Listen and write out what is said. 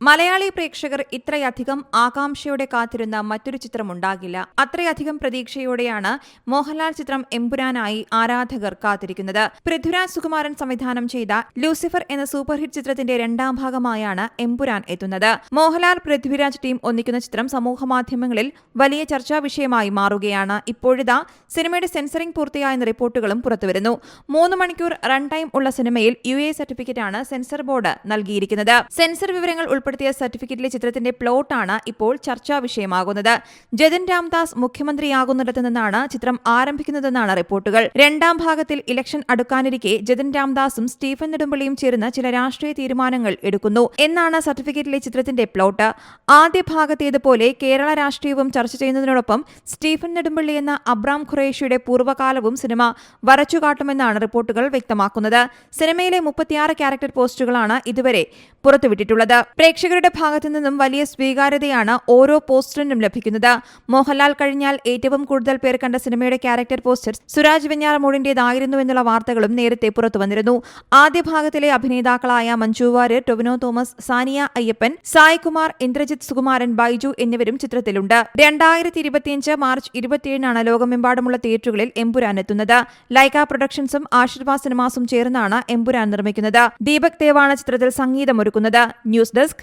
മലയാളി പ്രേക്ഷകർ ഇത്രയധികം ആകാംക്ഷയോടെ കാത്തിരുന്ന മറ്റൊരു ചിത്രമുണ്ടാകില്ല. അത്രയധികം പ്രതീക്ഷയോടെയാണ് മോഹൻലാൽ ചിത്രം എമ്പുരാനായി ആരാധകർ കാത്തിരിക്കുന്നത്. പൃഥ്വിരാജ് സുകുമാരൻ സംവിധാനം ചെയ്ത ലൂസിഫർ എന്ന സൂപ്പർ ഹിറ്റ് ചിത്രത്തിന്റെ രണ്ടാം ഭാഗമായാണ് എമ്പുരാൻ എത്തുന്നത്. മോഹൻലാൽ പൃഥ്വിരാജ് ടീം ഒന്നിക്കുന്ന ചിത്രം സമൂഹമാധ്യമങ്ങളിൽ വലിയ ചർച്ചാ വിഷയമായി മാറുകയാണ്. ഇപ്പോഴിതാ സിനിമയുടെ സെൻസറിംഗ് പൂർത്തിയായെന്ന റിപ്പോർട്ടുകളും പുറത്തുവരുന്നു. മൂന്ന് മണിക്കൂർ റൺ ടൈം ഉള്ള സിനിമയിൽ യു എ സർട്ടിഫിക്കറ്റാണ് സെൻസർ ബോർഡ് നൽകിയിരിക്കുന്നത്. സെൻസർ വിവരങ്ങൾ ഉൾപ്പെടുത്തിയ സർട്ടിഫിക്കറ്റിലെ ചിത്രത്തിന്റെ പ്ലോട്ടാണ് ഇപ്പോൾ ചർച്ചാ വിഷയമാകുന്നത്. ജതിൻ രാംദാസ് മുഖ്യമന്ത്രിയാകുന്നിടത്തു നിന്നാണ് ചിത്രം ആരംഭിക്കുന്നതെന്നാണ് റിപ്പോർട്ടുകൾ. രണ്ടാം ഭാഗത്തിൽ ഇലക്ഷൻ അടുക്കാനിരിക്കെ ജതിൻ രാംദാസും സ്റ്റീഫൻ നെടുമ്പള്ളിയും ചേർന്ന് ചില രാഷ്ട്രീയ തീരുമാനങ്ങൾ എടുക്കുന്നു. എന്നാണ് സർട്ടിഫിക്കറ്റിലെ ചിത്രത്തിന്റെ പ്ലോട്ട്. ആദ്യ ഭാഗത്തേതുപോലെ കേരള രാഷ്ട്രീയവും ചർച്ച ചെയ്യുന്നതിനോടൊപ്പം സ്റ്റീഫൻ നെടുമ്പള്ളി എന്ന അബ്രാം ഖുറേഷിയുടെ പൂർവകാലവും സിനിമ വരച്ചുകാട്ടുമെന്നാണ് റിപ്പോർട്ടുകൾ വ്യക്തമാക്കുന്നത്. സിനിമയിലെ മുപ്പത്തിയാറ് ക്യാരക്ടർ പോസ്റ്റുകളാണ് ഇതുവരെ പുറത്തുവിട്ടിട്ടുള്ളത്. പ്രേക്ഷകരുടെ ഭാഗത്തു നിന്നും വലിയ സ്വീകാര്യതയാണ് ഓരോ പോസ്റ്ററിനും ലഭിക്കുന്നത്. മോഹൻലാൽ കഴിഞ്ഞാൽ ഏറ്റവും കൂടുതൽ പേർ കണ്ട സിനിമയുടെ ക്യാരക്ടർ പോസ്റ്റർ സുരാജ് വെഞ്ഞാറമൂടിന്റേതായിരുന്നു എന്നുള്ള വാർത്തകളും നേരത്തെ പുറത്തു വന്നിരുന്നു. ആദ്യ ഭാഗത്തിലെ അഭിനേതാക്കളായ മഞ്ജു വാര്യർ ടൊവിനോ തോമസ് സാനിയ അയ്യപ്പൻ സായ്കുമാർ ഇന്ദ്രജിത് സുകുമാരൻ ബൈജു എന്നിവരും ചിത്രത്തിലുണ്ട്. രണ്ടായിരത്തി ഇരുപത്തിയഞ്ച് മാർച്ച് ഇരുപത്തിയേഴിനാണ് ലോകമെമ്പാടുമുള്ള തിയേറ്ററുകളിൽ എമ്പുരാൻ എത്തുന്നത്. ലൈക്ക പ്രൊഡക്ഷൻസും ആശീർവാദ് സിനിമാസും ചേർന്നാണ് എമ്പുരാൻ നിർമ്മിക്കുന്നത്. ദീപക് ദേവാണ് ചിത്രത്തിൽ സംഗീതമൊരുക്കുന്നത്. News desk